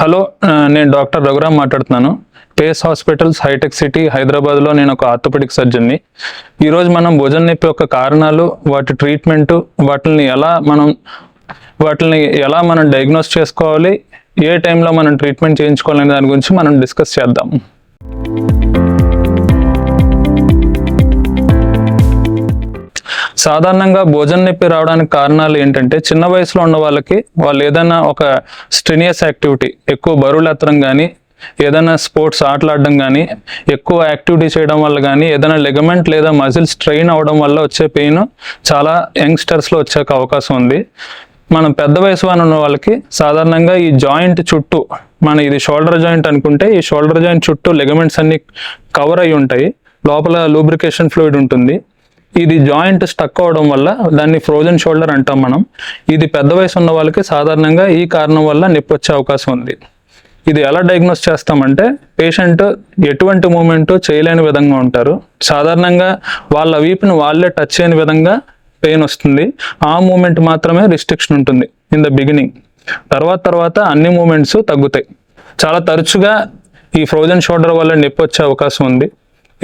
Hello నేను doctor Raghuram మాట్లాడుతున్నాను. Face hospitals hitech city హైదరాబాద్లో నేను ఒక ఆర్థోపెడిక్ సర్జన్ని. ఈరోజు మనం భుజం నొప్పి యొక్క కారణాలు వాటి ట్రీట్మెంటు వాటిని ఎలా మనం వాటిని ఎలా మనం డయాగ్నోస్ చేసుకోవాలి ఏ టైంలో మనం ట్రీట్మెంట్ చేయించుకోవాలనే దాని గురించి మనం డిస్కస్ చేద్దాం. సాధారణంగా భోజన నొప్పి రావడానికి కారణాలు ఏంటంటే చిన్న వయసులో ఉన్న వాళ్ళకి వాళ్ళు ఏదైనా ఒక స్ట్రినియస్ యాక్టివిటీ ఎక్కువ బరువులు ఎత్తడం కానీ ఏదైనా స్పోర్ట్స్ ఆటలాడడం కానీ ఎక్కువ యాక్టివిటీ చేయడం వల్ల కానీ ఏదైనా లెగమెంట్ లేదా మజిల్ స్ట్రెయిన్ అవ్వడం వల్ల వచ్చే పెయిన్ చాలా యంగ్స్టర్స్లో వచ్చే అవకాశం ఉంది. మనం పెద్ద వయసు వారు ఉన్న వాళ్ళకి సాధారణంగా ఈ జాయింట్ చుట్టూ మన ఇది షోల్డర్ జాయింట్ అనుకుంటే ఈ షోల్డర్ జాయింట్ చుట్టూ లెగమెంట్స్ అన్ని కవర్ అయి ఉంటాయి. లోపల లూబ్రికేషన్ ఫ్లూయిడ్ ఉంటుంది. ఇది జాయింట్ స్టక్ అవడం వల్ల దాన్ని ఫ్రోజన్ షోల్డర్ అంటాం మనం. ఇది పెద్ద వయసు ఉన్న వాళ్ళకి సాధారణంగా ఈ కారణం వల్ల నొప్పి వచ్చే అవకాశం ఉంది. ఇది ఎలా డయాగ్నోస్ చేస్తామంటే పేషెంట్ ఎటువంటి మూమెంట్ చేయలేని విధంగా ఉంటారు. సాధారణంగా వాళ్ళ వీపుని వాళ్ళే టచ్ చేయని విధంగా పెయిన్ వస్తుంది. ఆ మూమెంట్ మాత్రమే రిస్ట్రిక్షన్ ఉంటుంది ఇన్ ద బిగినింగ్ తర్వాత తర్వాత అన్ని మూమెంట్స్ తగ్గుతాయి. చాలా తరచుగా ఈ ఫ్రోజన్ షోల్డర్ వల్ల నొప్పి వచ్చే అవకాశం ఉంది.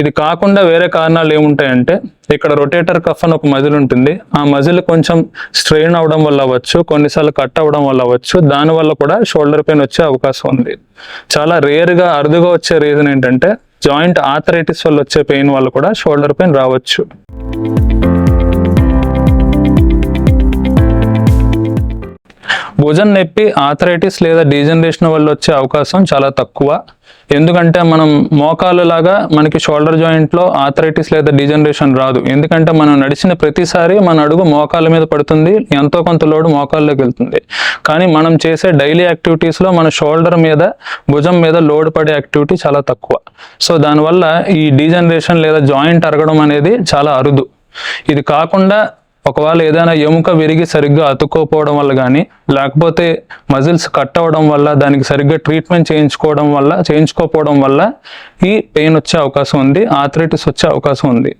ఇది కాకుండా వేరే కారణాలు ఏముంటాయంటే ఇక్కడ రొటేటర్ కఫ్ అని ఒక మజిల్ ఉంటుంది. ఆ మజిల్ కొంచెం స్ట్రెయిన్ అవడం వల్ల అవ్వచ్చు కొన్నిసార్లు కట్ అవ్వడం వల్ల అవ్వచ్చు. దానివల్ల కూడా షోల్డర్ పెయిన్ వచ్చే అవకాశం ఉంది. చాలా రేర్గా అరుదుగా వచ్చే రీజన్ ఏంటంటే జాయింట్ ఆథరైటిస్ వల్ల వచ్చే పెయిన్ వల్ల కూడా షోల్డర్ పెయిన్ రావచ్చు. భుజం నొప్పి ఆథరైటిస్ లేదా డీజనరేషన్ వల్ల వచ్చే అవకాశం చాలా తక్కువ. ఎందుకంటే మనం మోకాలు లాగా మనకి షోల్డర్ జాయింట్లో ఆథరైటిస్ లేదా డీజనరేషన్ రాదు. ఎందుకంటే మనం నడిచిన ప్రతిసారి మన అడుగు మోకాల మీద పడుతుంది ఎంతో కొంత లోడు మోకాల్లోకి వెళ్తుంది. కానీ మనం చేసే డైలీ యాక్టివిటీస్లో మన షోల్డర్ మీద భుజం మీద లోడ్ పడే యాక్టివిటీ చాలా తక్కువ. సో దానివల్ల ఈ డీజనరేషన్ లేదా జాయింట్ అరగడం అనేది చాలా అరుదు. ఇది కాకుండా ఒకవేళ ఏదైనా ఎముక విరిగి సరిగ్గా అతుక్కోపోవడం వల్ల కానీ లేకపోతే మజిల్స్ కట్ అవ్వడం వల్ల దానికి సరిగ్గా ట్రీట్మెంట్ చేయించుకోవడం వల్ల చేయించుకోకపోవడం వల్ల ఈ పెయిన్ వచ్చే అవకాశం ఉంది ఆథరైటిస్ వచ్చే అవకాశం ఉంది.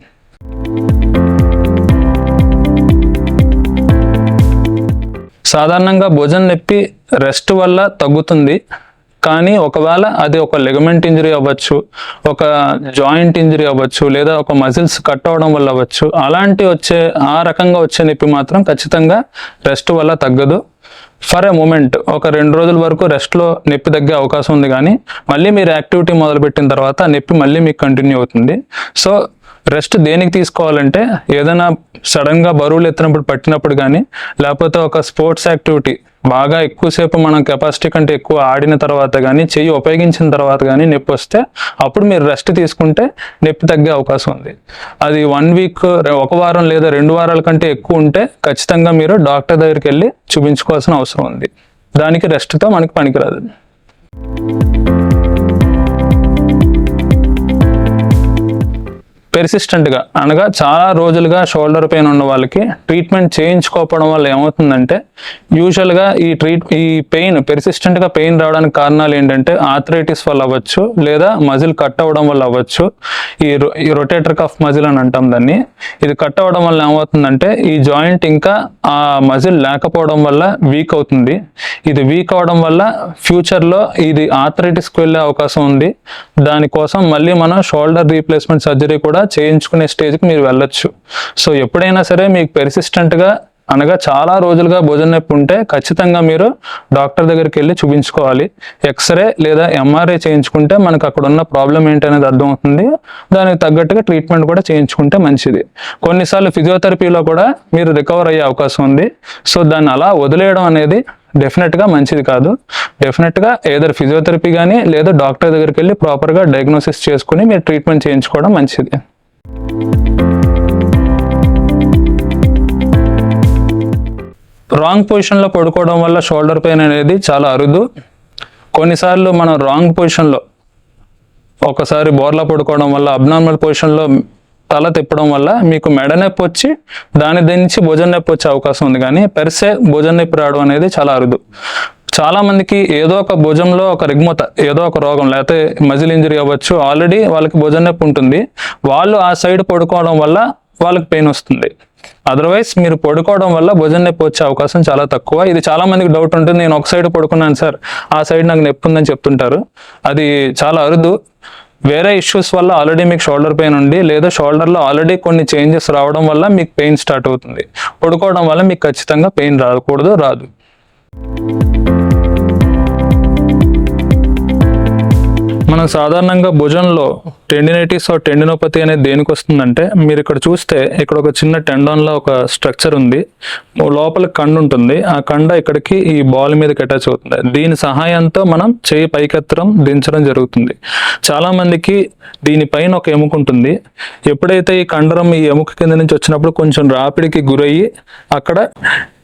సాధారణంగా భుజం నొప్పి రెస్ట్ వల్ల తగ్గుతుంది. కానీ ఒకవేళ అది ఒక లెగమెంట్ ఇంజరీ అవ్వచ్చు ఒక జాయింట్ ఇంజరీ అవ్వచ్చు లేదా ఒక మజిల్స్ కట్ అవడం వల్ల అవ్వచ్చు అలాంటి వచ్చే ఆ రకంగా వచ్చే నొప్పి మాత్రం ఖచ్చితంగా రెస్ట్ వల్ల తగ్గదు. ఫర్ ఎ మూమెంట్ ఒక రెండు రోజుల వరకు రెస్ట్లో నొప్పి తగ్గే అవకాశం ఉంది కానీ మళ్ళీ మీరు యాక్టివిటీ మొదలుపెట్టిన తర్వాత నొప్పి మళ్ళీ మీకు కంటిన్యూ అవుతుంది. సో రెస్ట్ దేనికి తీసుకోవాలంటే ఏదైనా సడన్గా బరువులు ఎత్తినప్పుడు పట్టినప్పుడు కానీ లేకపోతే ఒక స్పోర్ట్స్ యాక్టివిటీ బాగా ఎక్కువసేపు మనం కెపాసిటీ కంటే ఎక్కువ ఆడిన తర్వాత కానీ చెయ్యి ఉపయోగించిన తర్వాత కానీ నొప్పి వస్తే అప్పుడు మీరు రెస్ట్ తీసుకుంటే నొప్పి తగ్గే అవకాశం ఉంది. అది వన్ వీక్ ఒక వారం లేదా రెండు వారాల కంటే ఎక్కువ ఉంటే ఖచ్చితంగా మీరు డాక్టర్ దగ్గరికి వెళ్ళి చూపించుకోవాల్సిన అవసరం ఉంది. దానికి రెస్ట్తో మనకి పనికిరాదు. పెర్సిస్టెంట్గా అనగా చాలా రోజులుగా షోల్డర్ పెయిన్ ఉన్న వాళ్ళకి ట్రీట్మెంట్ చేయించుకోకపోవడం వల్ల ఏమవుతుందంటే యూజువల్గా ఈ ట్రీట్ ఈ పెయిన్ పెర్సిస్టెంట్గా పెయిన్ రావడానికి కారణాలు ఏంటంటే ఆథరైటిస్ వల్ల అవ్వచ్చు లేదా మజిల్ కట్ అవ్వడం వల్ల అవ్వచ్చు. ఈ ఈ రొటేటర్ కఫ్ మజిల్ అని అంటాం దాన్ని. ఇది కట్ అవ్వడం వల్ల ఏమవుతుందంటే ఈ జాయింట్ ఇంకా ఆ మజిల్ లేకపోవడం వల్ల వీక్ అవుతుంది. ఇది వీక్ అవడం వల్ల ఫ్యూచర్లో ఇది ఆథరైటిస్కి వెళ్ళే అవకాశం ఉంది. దానికోసం మళ్ళీ మనం షోల్డర్ రీప్లేస్మెంట్ సర్జరీ కూడా చేయించుకునే స్టేజ్కి మీరు వెళ్ళొచ్చు. సో ఎప్పుడైనా సరే మీకు పెర్సిస్టెంట్గా అనగా చాలా రోజులుగా భోజన నొప్పి ఉంటే ఖచ్చితంగా మీరు డాక్టర్ దగ్గరికి వెళ్ళి చూపించుకోవాలి. ఎక్స్రే లేదా ఎంఆర్ఐ చేయించుకుంటే మనకు అక్కడ ఉన్న ప్రాబ్లం ఏంటనేది అర్థమవుతుంది. దానికి తగ్గట్టుగా ట్రీట్మెంట్ కూడా చేయించుకుంటే మంచిది. కొన్నిసార్లు ఫిజియోథెరపీలో కూడా మీరు రికవర్ అయ్యే అవకాశం ఉంది. సో దాన్ని అలా వదిలేయడం అనేది డెఫినెట్గా మంచిది కాదు. డెఫినెట్గా ఏదర్ ఫిజియోథెరపీ కానీ లేదా డాక్టర్ దగ్గరికి వెళ్ళి ప్రాపర్గా డయాగ్నోసిస్ చేసుకుని మీరు ట్రీట్మెంట్ చేయించుకోవడం మంచిది. రాంగ్ పొజిషన్లో పడుకోవడం వల్ల షోల్డర్ పెయిన్ అనేది చాలా అరుదు. కొన్నిసార్లు మనం రాంగ్ పొజిషన్లో ఒకసారి బోర్లా పడుకోవడం వల్ల అబ్నార్మల్ పొజిషన్లో తల తిప్పడం వల్ల మీకు మెడ నొప్పి వచ్చి దాని నుంచి భుజం నొప్పి వచ్చే అవకాశం ఉంది. కానీ పెర్సే భుజం నొప్పి రావడం అనేది చాలా అరుదు. చాలా మందికి ఏదో ఒక భుజంలో ఒక రిగ్మత ఏదో ఒక రోగం లేకపోతే మజిల్ ఇంజరీ అవ్వచ్చు. ఆల్రెడీ వాళ్ళకి భుజం నొప్పి ఉంటుంది. వాళ్ళు ఆ సైడ్ పడుకోవడం వల్ల వాళ్ళకి పెయిన్ వస్తుంది. అదర్వైజ్ మీరు పడుకోవడం వల్ల భుజం నొప్పి వచ్చే అవకాశం చాలా తక్కువ. ఇది చాలా మందికి డౌట్ ఉంటుంది. నేను ఒక సైడ్ పడుకున్నాను సార్. ఆ సైడ్ నాకు నొప్పి ఉందని చెప్తుంటారు. అది చాలా అరుదు. వేరే ఇష్యూస్ వల్ల ఆల్రెడీ మీకు షోల్డర్ పెయిన్ ఉండి లేదా షోల్డర్లో ఆల్రెడీ కొన్ని చేంజెస్ రావడం వల్ల మీకు పెయిన్ స్టార్ట్ అవుతుంది. పడుకోవడం వల్ల మీకు ఖచ్చితంగా పెయిన్ రాకూడదు రాదు. మనం సాధారణంగా భుజంలో టెండినైటిస్ ఆర్ టెండినోపతి అనేది దేనికి వస్తుందంటే మీరు ఇక్కడ చూస్తే ఇక్కడ ఒక చిన్న టెండాన్లో ఒక స్ట్రక్చర్ ఉంది. లోపల కండు ఉంటుంది. ఆ కండ ఇక్కడికి ఈ బాల్ మీదకి అటాచ్ అవుతుంది. దీని సహాయంతో మనం చేయి పైకెత్తడం దించడం జరుగుతుంది. చాలామందికి దీనిపైన ఒక ఎముక ఉంటుంది. ఎప్పుడైతే ఈ కండరం ఈ ఎముక కింద నుంచి వచ్చినప్పుడు కొంచెం రాపిడికి గురయ్యి అక్కడ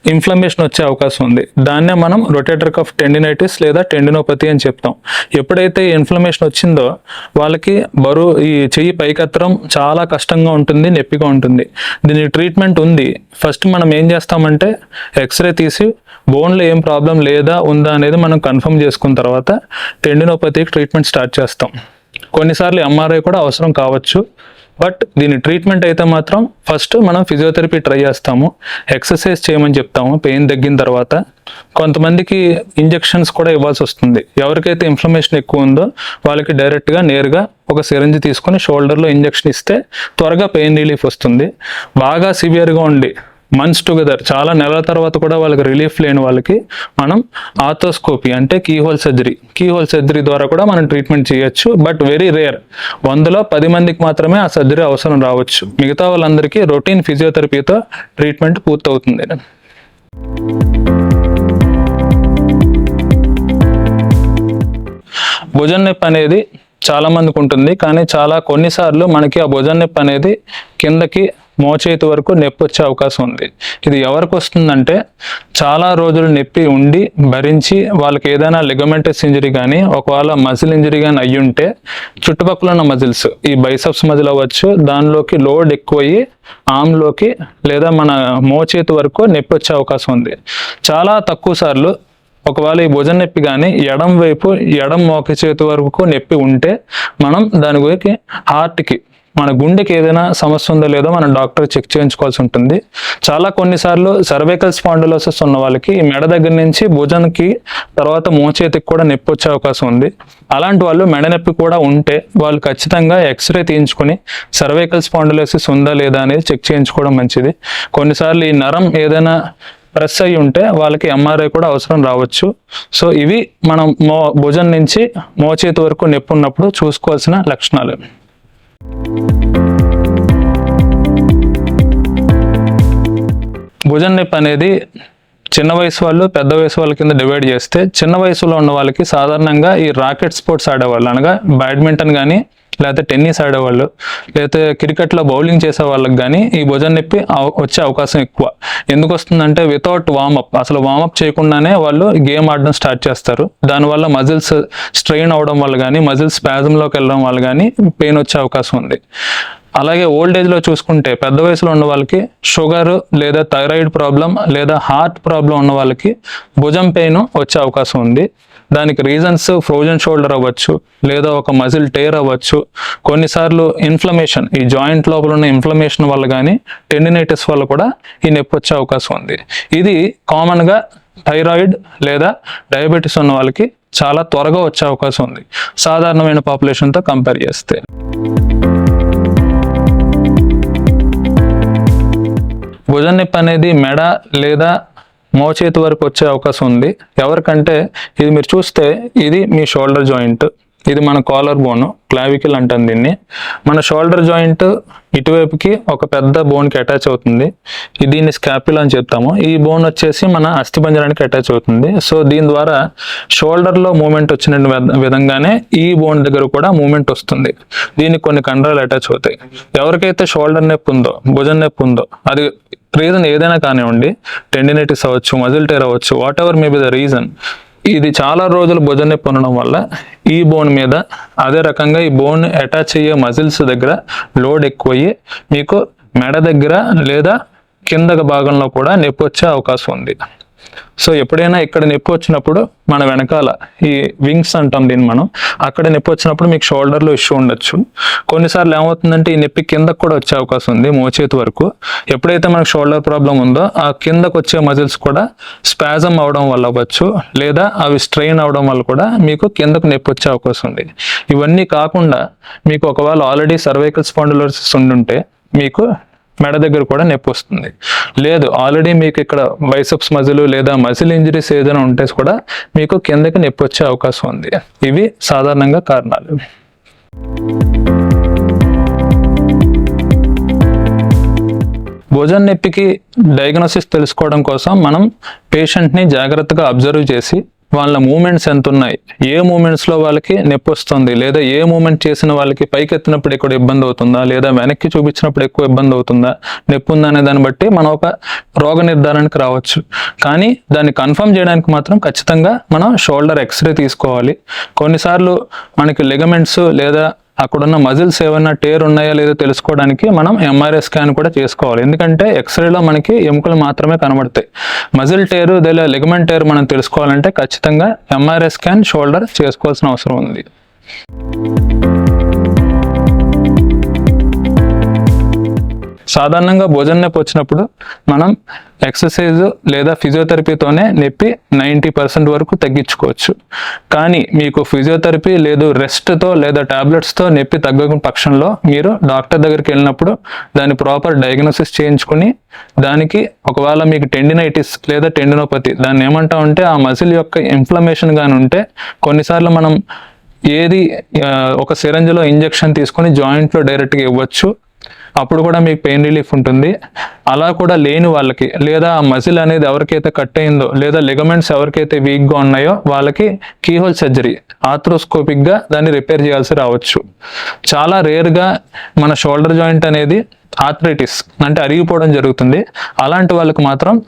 ఇన్ఫ్లమేషన్ వచ్చే అవకాశం ఉంది. దాన్నే మనం రొటేటర్ కఫ్ టెండినైటిస్ లేదా టెండినోపతి అని చెప్తాం. ఎప్పుడైతే ఇన్ఫ్లమేషన్ వచ్చిందో వాళ్ళకి బరువు ఈ చెయ్యి పైకత్తరం చాలా కష్టంగా ఉంటుంది నొప్పిగా ఉంటుంది. దీని ట్రీట్మెంట్ ఉంది. ఫస్ట్ మనం ఏం చేస్తామంటే ఎక్స్రే తీసి బోన్లో ఏం ప్రాబ్లం లేదా ఉందా అనేది మనం కన్ఫర్మ్ చేసుకున్న తర్వాత టెండినోపతికి ట్రీట్మెంట్ స్టార్ట్ చేస్తాం. కొన్నిసార్లు ఎంఆర్ఐ కూడా అవసరం కావచ్చు. బట్ దీని ట్రీట్మెంట్ అయితే మాత్రం ఫస్ట్ మనం ఫిజియోథెరపీ ట్రై చేస్తాము ఎక్సర్సైజ్ చేయమని చెప్తాము పెయిన్ తగ్గిన తర్వాత. కొంతమందికి ఇంజెక్షన్స్ కూడా ఇవ్వాల్సి వస్తుంది. ఎవరికైతే ఇన్ఫ్లమేషన్ ఎక్కువ ఉందో వాళ్ళకి డైరెక్ట్గా నేరుగా ఒక సిరంజ్ తీసుకొని షోల్డర్లో ఇంజెక్షన్ ఇస్తే త్వరగా పెయిన్ రిలీఫ్ వస్తుంది. బాగా సివియర్గా ఉండి మంత్స్ టుగెదర్ చాలా నెలల తర్వాత కూడా వాళ్ళకి రిలీఫ్ లేని వాళ్ళకి మనం ఆథోస్కోపీ అంటే కీహోల్ సర్జరీ కీహోల్ సర్జరీ ద్వారా కూడా మనం ట్రీట్మెంట్ చేయొచ్చు బట్ వెరీ రేర్ వందలో పది మందికి మాత్రమే ఆ సర్జరీ అవసరం రావచ్చు. మిగతా వాళ్ళందరికీ రొటీన్ ఫిజియోథెరపీతో ట్రీట్మెంట్ పూర్తవుతుంది. భుజం నొప్పి అనేది చాలా మందికి ఉంటుంది కానీ చాలా కొన్నిసార్లు మనకి ఆ భుజం నొప్పి అనేది కిందకి మోచేతి వరకు నొప్పి వచ్చే అవకాశం ఉంది. ఇది ఎవరికి వస్తుందంటే చాలా రోజులు నొప్పి ఉండి భరించి వాళ్ళకి ఏదైనా లిగమెంటస్ ఇంజరీ కానీ ఒకవేళ మజిల్ ఇంజరీ కానీ అయ్యి ఉంటే చుట్టుపక్కల ఉన్న మజిల్స్ ఈ బైసప్స్ మజిల్ అవ్వచ్చు దానిలోకి లోడ్ ఎక్కువయ్యి ఆమ్లోకి లేదా మన మోచేతి వరకు నొప్పి వచ్చే అవకాశం ఉంది. చాలా తక్కువ సార్లు ఒకవేళ ఈ భుజం నొప్పి కానీ ఎడం వైపు ఎడం మోక చేతి వరకు నొప్పి ఉంటే మనం దాని గురించి హార్ట్కి మన గుండెకి ఏదైనా సమస్య ఉందో లేదో మనం డాక్టర్ చెక్ చేయించుకోవాల్సి ఉంటుంది. చాలా కొన్నిసార్లు సర్వైకల్ స్పాండిలోసిస్ ఉన్న వాళ్ళకి ఈ మెడ దగ్గర నుంచి భుజానికి తర్వాత మోచేతికి కూడా నొప్పి వచ్చే అవకాశం ఉంది. అలాంటి వాళ్ళు మెడ నొప్పి కూడా ఉంటే వాళ్ళు ఖచ్చితంగా ఎక్స్రే తీయించుకొని సర్వైకల్ స్పాండిలోసిస్ ఉందా లేదా అనేది చెక్ చేయించుకోవడం మంచిది. కొన్నిసార్లు ఈ నరం ఏదైనా ప్రెస్ అయి ఉంటే వాళ్ళకి ఎంఆర్ఐ కూడా అవసరం రావచ్చు. సో ఇవి మనం మో భుజం నుంచి మోచేతి వరకు నొప్పి ఉన్నప్పుడు చూసుకోవాల్సిన లక్షణాలు. భుజం నొప్పి అనేది చిన్న వయసు వాళ్ళు పెద్ద వయసు వాళ్ళ కింద డివైడ్ చేస్తే చిన్న వయసులో ఉన్న వాళ్ళకి సాధారణంగా ఈ రాకెట్ స్పోర్ట్స్ ఆడేవాళ్ళు అనగా బ్యాడ్మింటన్ కానీ లేకపోతే టెన్నిస్ ఆడేవాళ్ళు లేకపోతే క్రికెట్లో బౌలింగ్ చేసే వాళ్ళకి కానీ ఈ భుజం నొప్పి వచ్చే అవకాశం ఎక్కువ. ఎందుకు వస్తుందంటే వితౌట్ వార్మప్ అసలు వార్మప్ చేయకుండానే వాళ్ళు గేమ్ ఆడడం స్టార్ట్ చేస్తారు. దానివల్ల మజిల్స్ స్ట్రెయిన్ అవడం వల్ల కానీ మజిల్స్ స్పాజంలోకి వెళ్ళడం వల్ల కానీ పెయిన్ వచ్చే అవకాశం ఉంది. అలాగే ఓల్డ్ ఏజ్లో చూసుకుంటే పెద్ద వయసులో ఉన్న వాళ్ళకి షుగర్ లేదా థైరాయిడ్ ప్రాబ్లం లేదా హార్ట్ ప్రాబ్లం ఉన్న వాళ్ళకి భుజం పెయిన్ వచ్చే అవకాశం ఉంది. దానికి రీజన్స్ ఫ్రోజన్ షోల్డర్ అవ్వచ్చు లేదా ఒక మజిల్ టేర్ అవ్వచ్చు. కొన్నిసార్లు ఇన్ఫ్లమేషన్ ఈ జాయింట్ లోపల ఉన్న ఇన్ఫ్లమేషన్ వల్ల కానీ టెండినైటిస్ వల్ల కూడా ఈ నొప్పి వచ్చే అవకాశం ఉంది. ఇది కామన్గా థైరాయిడ్ లేదా డయాబెటీస్ ఉన్న వాళ్ళకి చాలా త్వరగా వచ్చే అవకాశం ఉంది. సాధారణమైన పాపులేషన్తో కంపేర్ చేస్తే. భుజం నొప్పి అనేది మెడ లేదా మోచేతి వరకు వచ్చే అవకాశం ఉంది. ఎవరికంటే ఇది మీరు చూస్తే ఇది మీ షోల్డర్ జాయింట్. ఇది మన కాలర్ బోన్ క్లావికల్ అంటాం దీన్ని. మన షోల్డర్ జాయింట్ ఇటువైపుకి ఒక పెద్ద బోన్కి అటాచ్ అవుతుంది. ఇది దీన్ని స్కాపిల్ అని చెప్తాము. ఈ బోన్ వచ్చేసి మన అస్థిపంజరానికి అటాచ్ అవుతుంది. సో దీని ద్వారా షోల్డర్లో మూమెంట్ వచ్చిన విధంగానే ఈ బోన్ దగ్గర కూడా మూమెంట్ వస్తుంది. దీనికి కొన్ని కండరాలు అటాచ్ అవుతాయి. ఎవరికైతే షోల్డర్ నొప్పి ఉందో భుజం నొప్పి ఉందో అది రీజన్ ఏదైనా కానివ్వండి టెండినైటిస్ అవ్వచ్చు మజిల్ టైర్ అవ్వచ్చు whatever may be the reason ఇది చాలా రోజులు భుజం నొప్పి ఉండడం వల్ల ఈ బోన్ మీద అదే రకంగా ఈ బోన్ అటాచ్ అయ్యే మజిల్స్ దగ్గర లోడ్ ఎక్కువయ్యి మీకు మెడ దగ్గర లేదా కింద భాగంలో కూడా నొప్పి వచ్చే అవకాశం ఉంది. సో ఎప్పుడైనా ఇక్కడ నొప్పి వచ్చినప్పుడు మన వెనకాల ఈ వింగ్స్ అంటాం దీన్ని మనం అక్కడ నొప్పి వచ్చినప్పుడు మీకు షోల్డర్లో ఇష్యూ ఉండొచ్చు. కొన్నిసార్లు ఏమవుతుందంటే ఈ నొప్పి కిందకు కూడా వచ్చే అవకాశం ఉంది మోచేతి వరకు. ఎప్పుడైతే మనకు షోల్డర్ ప్రాబ్లం ఉందో ఆ కిందకు వచ్చే మజిల్స్ కూడా స్పాజమ్ అవడం వల్ల అవ్వచ్చు లేదా అవి స్ట్రెయిన్ అవడం వల్ల కూడా మీకు కిందకు నొప్పి వచ్చే అవకాశం ఉంది. ఇవన్నీ కాకుండా మీకు ఒకవేళ ఆల్రెడీ సర్వైకల్ స్పాండిలోసిస్ ఉండుంటే మీకు మెడ దగ్గర కూడా నొప్పి వస్తుంది. లేదు ఆల్రెడీ మీకు ఇక్కడ బైసప్స్ మజిల్ లేదా మజిల్ ఇంజరీస్ ఏదైనా ఉంటే కూడా మీకు కిందకి నొప్పి వచ్చే అవకాశం ఉంది. ఇవి సాధారణంగా కారణాలు. భోజన నొప్పికి డయాగ్నోసిస్ తెలుసుకోవడం కోసం మనం పేషెంట్ని జాగ్రత్తగా అబ్జర్వ్ చేసి వాళ్ళ మూమెంట్స్ ఎంత ఉన్నాయి ఏ మూమెంట్స్లో వాళ్ళకి నొప్పి వస్తుంది లేదా ఏ మూమెంట్ చేసిన వాళ్ళకి పైకి ఎత్తినప్పుడు ఎక్కువ ఇబ్బంది అవుతుందా? లేదా వెనక్కి చూపించినప్పుడు ఎక్కువ ఇబ్బంది అవుతుందా? నొప్పి ఉందా అనే దాన్ని బట్టి మనం ఒక రోగ నిర్ధారణకు రావచ్చు. కానీ దాన్ని కన్ఫర్మ్ చేయడానికి మాత్రం ఖచ్చితంగా మనం షోల్డర్ ఎక్స్రే తీసుకోవాలి. కొన్నిసార్లు మనకి లిగమెంట్స్ లేదా అక్కడున్న మజిల్స్ ఏమైనా టేర్ ఉన్నాయా లేదో తెలుసుకోవడానికి మనం ఎంఆర్ఐ స్కాన్ కూడా చేసుకోవాలి. ఎందుకంటే ఎక్స్రేలో మనకి ఎముకలు మాత్రమే కనబడతాయి. మజిల్ టేరు లేదా లెగమెంట్ టేర్ మనం తెలుసుకోవాలంటే ఖచ్చితంగా ఎంఆర్ఐ స్కాన్ షోల్డర్ చేసుకోవాల్సిన అవసరం ఉంది. సాధారణంగా భోజన నొప్పి వచ్చినప్పుడు మనం ఎక్సర్సైజ్ లేదా ఫిజియోథెరపీతోనే నొప్పి నైంటీ పర్సెంట్ వరకు తగ్గించుకోవచ్చు. కానీ మీకు ఫిజియోథెరపీ లేదు రెస్ట్తో లేదా టాబ్లెట్స్తో నొప్పి తగ్గని పక్షంలో మీరు డాక్టర్ దగ్గరికి వెళ్ళినప్పుడు దాని ప్రాపర్ డయాగ్నోసిస్ చేయించుకుని దానికి ఒకవేళ మీకు టెండినైటిస్ లేదా టెండినోపతి దాన్ని ఏమంటామంటే ఆ మజిల్ యొక్క ఇన్ఫ్లమేషన్ కానీ ఉంటే కొన్నిసార్లు మనం ఏది ఒక సిరంజ్లో ఇంజెక్షన్ తీసుకొని జాయింట్లో డైరెక్ట్గా ఇవ్వచ్చు. అప్పుడు కూడా మీకు పెయిన్ రిలీఫ్ ఉంటుంది. అలా కూడా లేని వాళ్ళకి లేదా ఆ మజిల్ అనేది ఎవరికైతే కట్ అయిందో లేదా లిగమెంట్స్ ఎవరికైతే వీక్గా ఉన్నాయో వాళ్ళకి కీహోల్ సర్జరీ ఆథ్రోస్కోపిక్గా దాన్ని రిపేర్ చేయాల్సి రావచ్చు. చాలా రేర్గా మన షోల్డర్ జాయింట్ అనేది ఆథరైటిస్ అంటే అరిగిపోవడం జరుగుతుంది. అలాంటి వాళ్ళకి మాత్రం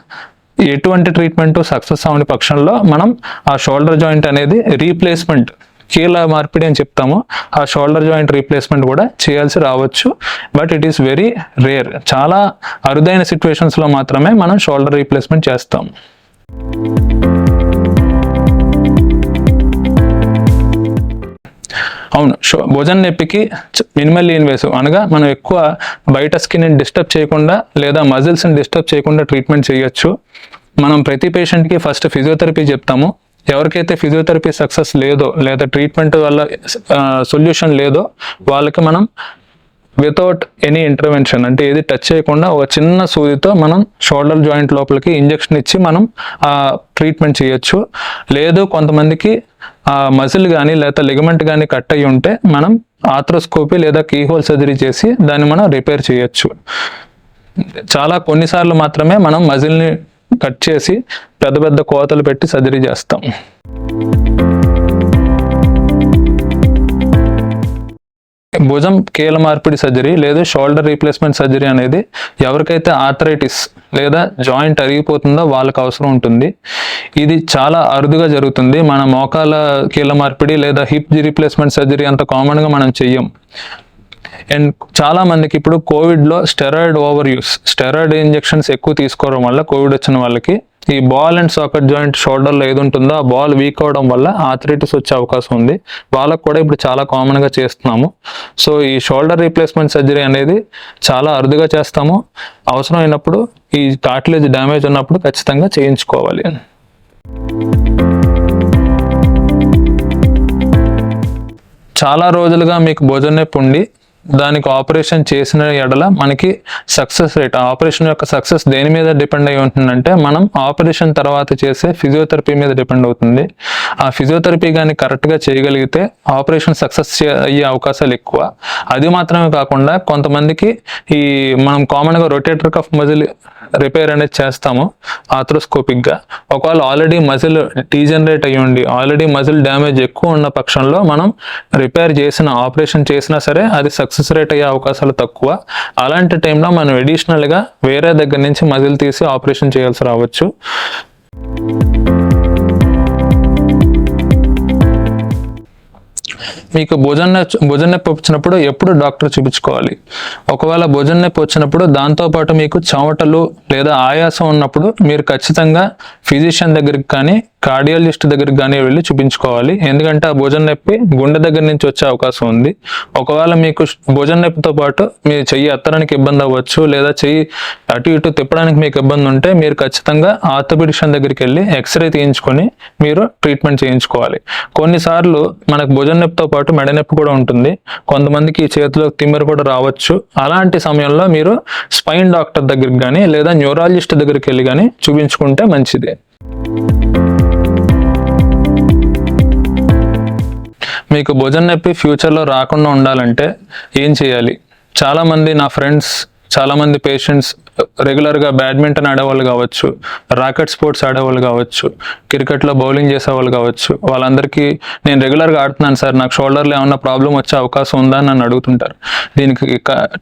ఎటువంటి ట్రీట్మెంట్ సక్సెస్ అవని పక్షంలో మనం ఆ షోల్డర్ జాయింట్ అనేది రీప్లేస్మెంట్ కీళ్ళ మార్పిడి అని చెప్తాము. ఆ షోల్డర్ జాయింట్ రీప్లేస్మెంట్ కూడా చేయాల్సి రావచ్చు. But it is very rare. చాలా అరుదైన సిచ్యువేషన్స్లో మాత్రమే మనం షోల్డర్ రీప్లేస్మెంట్ చేస్తాం. అవును. షో భోజన నొప్పికి మినిమల్ ఇన్వేసివ్ అనగా మనం ఎక్కువ బయట స్కిన్ని డిస్టర్బ్ చేయకుండా లేదా మజిల్స్ని డిస్టర్బ్ చేయకుండా ట్రీట్మెంట్ చేయొచ్చు. మనం ప్రతి పేషెంట్కి ఫస్ట్ ఫిజియోథెరపీ చెప్తాము. ఎవరికైతే ఫిజియోథెరపీ సక్సెస్ లేదో లేదా ట్రీట్మెంట్ వల్ల సొల్యూషన్ లేదో వాళ్ళకి మనం వితౌట్ ఎనీ ఇంటర్వెన్షన్ అంటే ఏది టచ్ చేయకుండా ఒక చిన్న సూదితో మనం షోల్డర్ జాయింట్ లోపలికి ఇంజెక్షన్ ఇచ్చి మనం ఆ ట్రీట్మెంట్ చేయొచ్చు. లేదు కొంతమందికి ఆ మజిల్ కానీ లేదా లిగమెంట్ కానీ కట్ అయ్యి ఉంటే మనం ఆథ్రోస్కోపీ లేదా కీహోల్ సర్జరీ చేసి దాన్ని మనం రిపేర్ చేయొచ్చు. చాలా కొన్నిసార్లు మాత్రమే మనం మజిల్ని కట్ చేసి పెద్ద పెద్ద కోతలు పెట్టి సర్జరీ చేస్తాం. భుజం కీల మార్పిడి సర్జరీ లేదా షోల్డర్ రీప్లేస్మెంట్ సర్జరీ అనేది ఎవరికైతే ఆర్థరైటిస్ లేదా జాయింట్ అరిగిపోతుందో వాళ్ళకి అవసరం ఉంటుంది. ఇది చాలా అరుదుగా జరుగుతుంది. మన మోకాల కీల మార్పిడి లేదా హిప్ రీప్లేస్మెంట్ సర్జరీ అంత కామన్గా మనం చెయ్యం. అండ్ చాలా మందికి ఇప్పుడు కోవిడ్లో steroid over use steroid injections ఎక్కువ తీసుకోవడం వల్ల కోవిడ్ వచ్చిన వాళ్ళకి ఈ బాల్ అండ్ సాకెట్ జాయింట్ షోల్డర్లో ఏది ఉంటుందో ఆ బాల్ వీక్ అవడం వల్ల ఆథరైటిస్ వచ్చే అవకాశం ఉంది. వాళ్ళకు కూడా ఇప్పుడు చాలా కామన్గా చేస్తున్నాము. సో ఈ షోల్డర్ రీప్లేస్మెంట్ సర్జరీ అనేది చాలా అరుదుగా చేస్తాము. అవసరమైనప్పుడు ఈ కార్టిలేజ్ డ్యామేజ్ ఉన్నప్పుడు ఖచ్చితంగా చేయించుకోవాలి. చాలా రోజులుగా మీకు భోజన నొప్పి ఉండి దానికి ఆపరేషన్ చేసిన ఎడల మనకి సక్సెస్ రేట్ ఆ ఆపరేషన్ యొక్క సక్సెస్ దేని మీద డిపెండ్ అయి ఉంటుందంటే మనం ఆపరేషన్ తర్వాత చేసే ఫిజియోథెరపీ మీద డిపెండ్ అవుతుంది. ఆ ఫిజియోథెరపీ కానీ కరెక్ట్గా చేయగలిగితే ఆపరేషన్ సక్సెస్ అయ్యే అవకాశాలు ఎక్కువ. అది మాత్రమే కాకుండా కొంతమందికి ఈ మనం కామన్గా రొటేటర్ కఫ్ మజిల్ రిపేర్ అనేది చేస్తాము ఆథ్రోస్కోపిక్గా ఒకవేళ ఆల్రెడీ మజిల్ డీజనరేట్ అయ్యి ఉండి ఆల్రెడీ మజిల్ డ్యామేజ్ ఎక్కువ ఉన్న పక్షంలో మనం రిపేర్ చేసిన ఆపరేషన్ చేసినా సరే అది సక్సెస్ రేట్ అయ్యే అవకాశాలు తక్కువ. అలాంటి టైంలో మనం ఎడిషనల్గా వేరే దగ్గర నుంచి మజిల్ తీసి ఆపరేషన్ చేయాల్సి రావచ్చు. మీకు భోజన భోజన నొప్పి వచ్చినప్పుడు ఎప్పుడు డాక్టర్ చూపించుకోవాలి. ఒకవేళ భోజన నొప్పి వచ్చినప్పుడు దాంతోపాటు మీకు చెమటలు లేదా ఆయాసం ఉన్నప్పుడు మీరు ఖచ్చితంగా ఫిజిషియన్ దగ్గరికి కానీ కార్డియాలజిస్ట్ దగ్గరికి కానీ వెళ్ళి చూపించుకోవాలి. ఎందుకంటే ఆ భుజం నొప్పి గుండె దగ్గర నుంచి వచ్చే అవకాశం ఉంది. ఒకవేళ మీకు భుజం నొప్పితో పాటు మీ చెయ్యి ఎత్తడానికి ఇబ్బంది అవ్వచ్చు లేదా చెయ్యి అటు ఇటు తిప్పడానికి మీకు ఇబ్బంది ఉంటే మీరు ఖచ్చితంగా ఆర్థోపెడిషన్ దగ్గరికి వెళ్ళి ఎక్స్రే తీయించుకొని మీరు ట్రీట్మెంట్ చేయించుకోవాలి. కొన్నిసార్లు మనకు భుజం నొప్పితో పాటు మెడ నొప్పి కూడా ఉంటుంది. కొంతమందికి చేతిలో తిమ్మిర కూడా రావచ్చు. అలాంటి సమయంలో మీరు స్పైన్ డాక్టర్ దగ్గరికి కానీ లేదా న్యూరాలజిస్ట్ దగ్గరికి వెళ్ళి కానీ చూపించుకుంటే మంచిది. మీకు భుజం నొప్పి ఫ్యూచర్లో రాకుండా ఉండాలంటే ఏం చేయాలి? చాలామంది నా ఫ్రెండ్స్ చాలామంది పేషెంట్స్ రెగ్యులర్గా బ్యాడ్మింటన్ ఆడేవాళ్ళు కావచ్చు రాకెట్ స్పోర్ట్స్ ఆడేవాళ్ళు కావచ్చు క్రికెట్లో బౌలింగ్ చేసేవాళ్ళు కావచ్చు వాళ్ళందరికీ నేను రెగ్యులర్గా ఆడుతున్నాను సార్ నాకు షోల్డర్లో ఏమన్నా ప్రాబ్లం వచ్చే అవకాశం ఉందా అని నన్ను అడుగుతుంటారు. దీనికి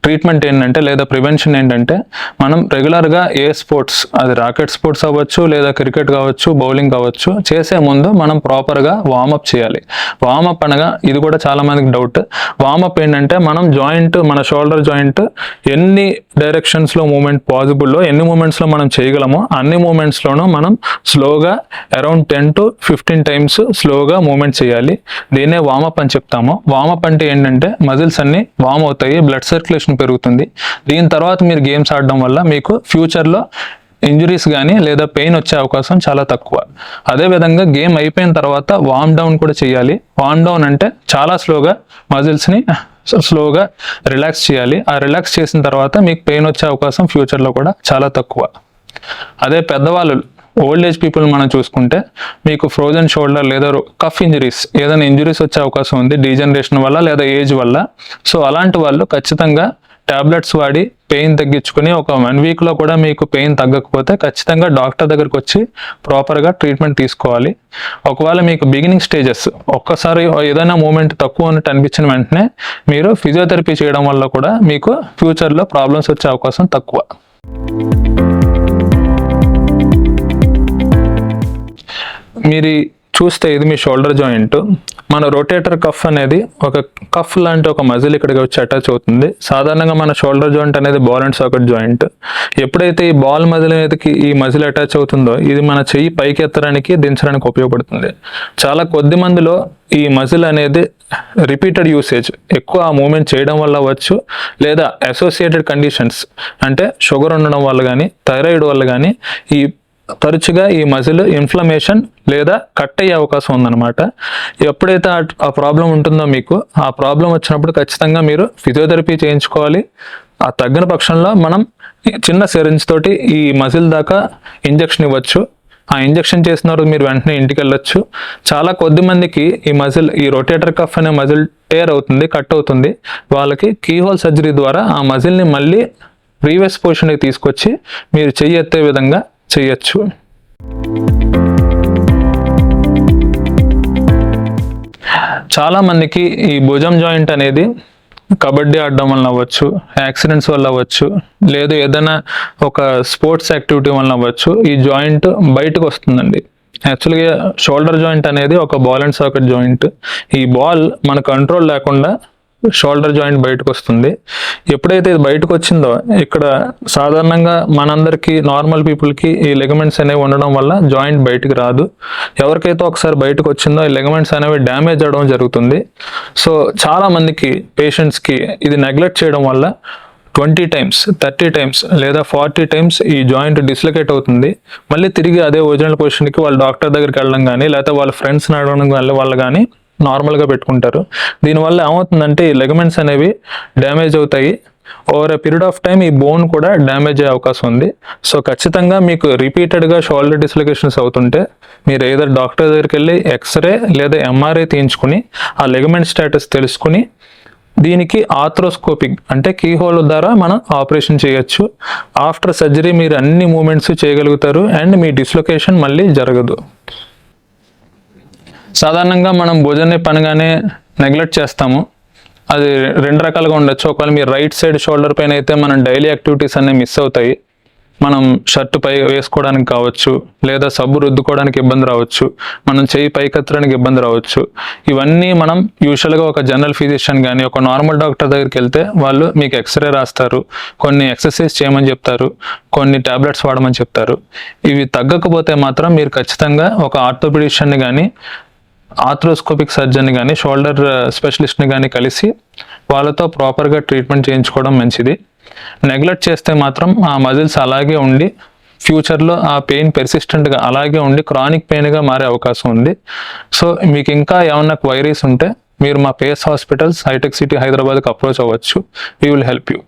ట్రీట్మెంట్ ఏంటంటే లేదా ప్రివెన్షన్ ఏంటంటే మనం రెగ్యులర్గా ఏ స్పోర్ట్స్ అది రాకెట్ స్పోర్ట్స్ అవ్వచ్చు లేదా క్రికెట్ కావచ్చు బౌలింగ్ కావచ్చు చేసే ముందు మనం ప్రాపర్గా వార్మప్ చేయాలి. వార్మప్ అనగా ఇది కూడా చాలా మందికి డౌట్ వార్మప్ ఏంటంటే మనం జాయింట్ మన షోల్డర్ జాయింట్ ఎన్ని డైరెక్షన్స్లో మూమెంట్ పాసిబుల్లో ఎన్ని మూమెంట్స్లో మనం చేయగలమో అన్ని మూమెంట్స్లోనూ మనం స్లోగా around ten to fifteen times స్లోగా మూమెంట్ చేయాలి. దీన్నే వామప్ అని చెప్తాము. వామప్ అంటే ఏంటంటే మజిల్స్ అన్ని వామ్ అవుతాయి బ్లడ్ సర్క్యులేషన్ పెరుగుతుంది. దీని తర్వాత మీరు గేమ్స్ ఆడడం వల్ల మీకు ఫ్యూచర్లో ఇంజురీస్ కానీ లేదా పెయిన్ వచ్చే అవకాశం చాలా తక్కువ. అదేవిధంగా గేమ్ అయిపోయిన తర్వాత వామ్ డౌన్ కూడా చేయాలి. వామ్ డౌన్ అంటే చాలా స్లోగా మజిల్స్ని స్లోగా రిలాక్స్ చేయాలి. ఆ రిలాక్స్ చేసిన తర్వాత మీకు పెయిన్ వచ్చే అవకాశం ఫ్యూచర్లో కూడా చాలా తక్కువ. అదే పెద్దవాళ్ళు ఓల్డ్ ఏజ్ పీపుల్ మనం చూసుకుంటే మీకు ఫ్రోజన్ షోల్డర్ లేదా కఫ్ ఇంజరీస్ ఏదైనా ఇంజరీస్ వచ్చే అవకాశం ఉంది డీజనరేషన్ వల్ల లేదా ఏజ్ వల్ల. సో అలాంటి వాళ్ళు ఖచ్చితంగా ట్యాబ్లెట్స్ వాడి పెయిన్ తగ్గించుకుని ఒక వన్ వీక్లో కూడా మీకు పెయిన్ తగ్గకపోతే ఖచ్చితంగా డాక్టర్ దగ్గరకు వచ్చి ప్రాపర్గా ట్రీట్మెంట్ తీసుకోవాలి. ఒకవేళ మీకు బిగినింగ్ స్టేజెస్ ఒక్కసారి ఏదైనా మూమెంట్ తక్కువ ఉన్నట్టు అనిపించిన వెంటనే మీరు ఫిజియోథెరపీ చేయడం వల్ల కూడా మీకు ఫ్యూచర్లో ప్రాబ్లమ్స్ వచ్చే అవకాశం తక్కువ. మీరు చూస్తే ఇది మీ షోల్డర్ జాయింట్ మన రొటేటర్ కఫ్ అనేది ఒక కఫ్ లాంటి ఒక మజిల్ ఇక్కడికి వచ్చి అటాచ్ అవుతుంది. సాధారణంగా మన షోల్డర్ జాయింట్ అనేది బాల్ అండ్ సాకెట్ జాయింట్ ఎప్పుడైతే ఈ బాల్ మజిల్ మీదకి ఈ మజిల్ అటాచ్ అవుతుందో ఇది మన చెయ్యి పైకి ఎత్తడానికి దించడానికి ఉపయోగపడుతుంది. చాలా కొద్ది మందిలో ఈ మజిల్ అనేది రిపీటెడ్ యూసేజ్ ఎక్కువ ఆ మూమెంట్ చేయడం వల్ల అవ్వచ్చు లేదా అసోసియేటెడ్ కండిషన్స్ అంటే షుగర్ ఉండడం వల్ల కానీ థైరాయిడ్ వల్ల కానీ ఈ తరచుగా ఈ మజిల్ ఇన్ఫ్లమేషన్ లేదా కట్ అయ్యే అవకాశం ఉందన్నమాట. ఎప్పుడైతే ఆ- ప్రాబ్లం ఉంటుందో మీకు ఆ ప్రాబ్లం వచ్చినప్పుడు ఖచ్చితంగా మీరు ఫిజియోథెరపీ చేయించుకోవాలి. ఆ తగ్గిన పక్షంలో మనం చిన్న సిరింజ్ తోటి ఈ మజిల్ దాకా ఇంజెక్షన్ ఇవ్వచ్చు. ఆ ఇంజెక్షన్ చేసిన మీరు వెంటనే ఇంటికి వెళ్ళొచ్చు చాలా కొద్ది మందికి ఈ మజిల్ ఈ రొటేటర్ కఫ్ అనే మజిల్ టేర్ అవుతుంది కట్ అవుతుంది. వాళ్ళకి కీహోల్ సర్జరీ ద్వారా ఆ మజిల్ని మళ్ళీ ప్రీవియస్ పొజిషన్కి తీసుకొచ్చి మీరు చెయ్యి ఎత్తే విధంగా చేయొచ్చు. చాలా మందికి ఈ భుజం జాయింట్ అనేది కబడ్డీ ఆడడం వల్ల అవ్వచ్చు యాక్సిడెంట్స్ వల్ల అవ్వచ్చు లేదు ఏదైనా ఒక స్పోర్ట్స్ యాక్టివిటీ వల్ల అవ్వచ్చు ఈ జాయింట్ బయటకు వస్తుందండి. యాక్చువల్గా షోల్డర్ జాయింట్ అనేది ఒక బాల్ అండ్ సాకెట్ జాయింట్. ఈ బాల్ మన కంట్రోల్ లేకుండా షోల్డర్ జాయింట్ బయటకు వస్తుంది ఎప్పుడైతే ఇది బయటకు వచ్చిందో ఇక్కడ సాధారణంగా మనందరికీ నార్మల్ పీపుల్కి ఈ లెగమెంట్స్ అనేవి ఉండడం వల్ల జాయింట్ బయటకు రాదు. ఎవరికైతే ఒకసారి బయటకు వచ్చిందో ఈ లెగమెంట్స్ అనేవి డ్యామేజ్ అవడం జరుగుతుంది. సో చాలామందికి పేషెంట్స్కి ఇది నెగ్లెక్ట్ చేయడం వల్ల ట్వంటీ టైమ్స్ థర్టీ టైమ్స్ లేదా ఫార్టీ టైమ్స్ ఈ జాయింట్ డిస్లొకేట్ అవుతుంది. మళ్ళీ తిరిగి అదే ఒరిజినల్ పొజిషన్కి వాళ్ళ డాక్టర్ దగ్గరికి వెళ్ళడం కానీ లేకపోతే వాళ్ళ ఫ్రెండ్స్ని అడగడం వల్ల వాళ్ళు కానీ నార్మల్గా పెట్టుకుంటారు. దీనివల్ల ఏమవుతుందంటే ఈ లెగమెంట్స్ అనేవి డ్యామేజ్ అవుతాయి. Over a period of time ఈ బోన్ కూడా డ్యామేజ్ అయ్యే అవకాశం ఉంది. సో ఖచ్చితంగా మీకు రిపీటెడ్గా షోల్డర్ డిస్లొకేషన్స్ అవుతుంటే మీరు ఏదో డాక్టర్ దగ్గరికి వెళ్ళి ఎక్స్రే లేదా ఎంఆర్ఐ తీయించుకుని ఆ లెగమెంట్ స్టేటస్ తెలుసుకుని దీనికి ఆథ్రోస్కోపిక్ అంటే కీహోల్ ద్వారా మనం ఆపరేషన్ చేయొచ్చు. ఆఫ్టర్ సర్జరీ మీరు అన్ని మూమెంట్స్ చేయగలుగుతారు అండ్ మీ డిస్లొకేషన్ మళ్ళీ జరగదు. సాధారణంగా మనం భోజన పనగానే నెగ్లెక్ట్ చేస్తాము. అది రెండు రకాలుగా ఉండొచ్చు. ఒకవేళ మీ రైట్ సైడ్ షోల్డర్ పైన అయితే మనం డైలీ యాక్టివిటీస్ అనేవి మిస్ అవుతాయి. మనం షర్ట్ పై వేసుకోవడానికి కావచ్చు లేదా సబ్బు రుద్దుకోవడానికి ఇబ్బంది రావచ్చు మనం చేయి పైకెత్తడానికి ఇబ్బంది రావచ్చు. ఇవన్నీ మనం యూజువల్గా ఒక జనరల్ ఫిజిషియన్ కానీ ఒక నార్మల్ డాక్టర్ దగ్గరికి వెళ్తే వాళ్ళు మీకు ఎక్స్రే రాస్తారు. కొన్ని ఎక్సర్సైజ్ చేయమని చెప్తారు కొన్ని టాబ్లెట్స్ వాడమని చెప్తారు. ఇవి తగ్గకపోతే మాత్రం మీరు ఖచ్చితంగా ఒక ఆర్థోపెడిషియన్ని కానీ ఆర్థ్రోస్కోపిక్ సర్జన్ని కానీ షోల్డర్ స్పెషలిస్ట్ని కానీ కలిసి వాళ్ళతో ప్రాపర్గా ట్రీట్మెంట్ చేయించుకోవడం మంచిది. నెగ్లెక్ట్ చేస్తే మాత్రం ఆ మజిల్స్ అలాగే ఉండి ఫ్యూచర్లో ఆ పెయిన్ పెర్సిస్టెంట్గా అలాగే ఉండి క్రానిక్ పెయిన్గా మారే అవకాశం ఉంది. సో మీకు ఇంకా ఏమన్నా క్వైరీస్ ఉంటే మీరు మా పేస్ హాస్పిటల్స్ హైటెక్ సిటీ హైదరాబాద్కి అప్రోచ్ అవ్వచ్చు. We will help you